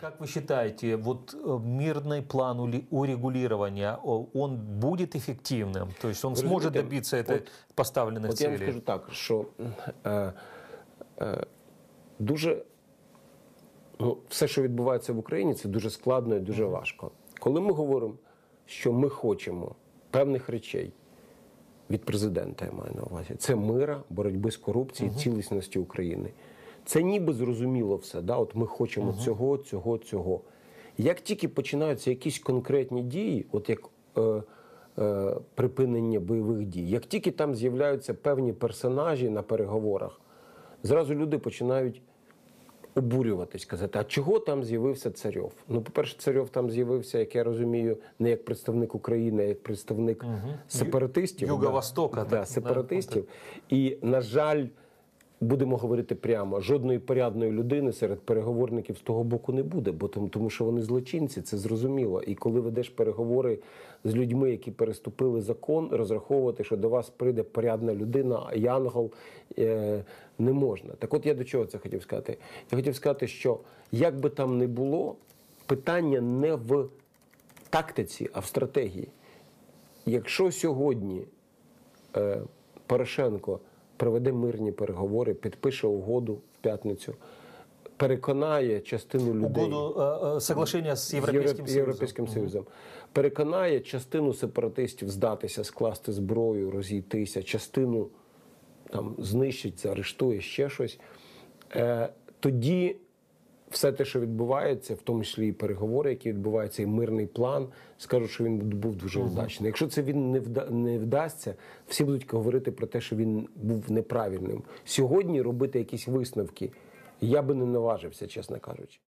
Как вы считаете, вот э, мирный план ули- урегулирования, о, он будет эффективным? То есть он Вы сможет разумеете, добиться этой поставленных От я вам целей? скажу так, що е, е, дуже ну, все, що відбувається в Україні, це дуже складно і дуже важко. Коли ми говоримо, що ми хочемо певних речей від президента, я маю на увазі, це мира, боротьби з корупцією, цілісності України. Це ніби зрозуміло все. Да? От ми хочемо цього, цього, цього. Як тільки починаються якісь конкретні дії, от як е, е, припинення бойових дій, як тільки там з'являються певні персонажі на переговорах, зразу люди починають обурюватись, казати, а чого там з'явився царьов? Ну, по-перше, царьов там з'явився, як я розумію, не як представник України, а як представник сепаратистів. Юго-Востока, да, так, сепаратистів. І, на жаль, будемо говорити прямо, жодної порядної людини серед переговорників з того боку не буде, бо тому, що вони злочинці, це зрозуміло. І коли ведеш переговори з людьми, які переступили закон, розраховувати, що до вас прийде порядна людина, янгол е, не можна. Так от я до чого це хотів сказати? Я хотів сказати, що як би там не було, питання не в тактиці, а в стратегії. Якщо сьогодні е, Порошенко проведе мирні переговори, підпише угоду в п'ятницю, переконає частину людей. Угоду, э, э, соглашение с з європейським. Європейським Союзом. Переконає частину сепаратистів здатися, скласти зброю, розійтися, частину там знищить, заарештує ще щось. Е, тоді все те, що відбувається, в тому числі і переговори, які відбуваються, і мирний план, скажу, що він був дуже удачний. Якщо це він не вда- не вдасться, всі будуть говорити про те, що він був неправильним. Сьогодні робити якісь висновки я би не наважився, чесно кажучи.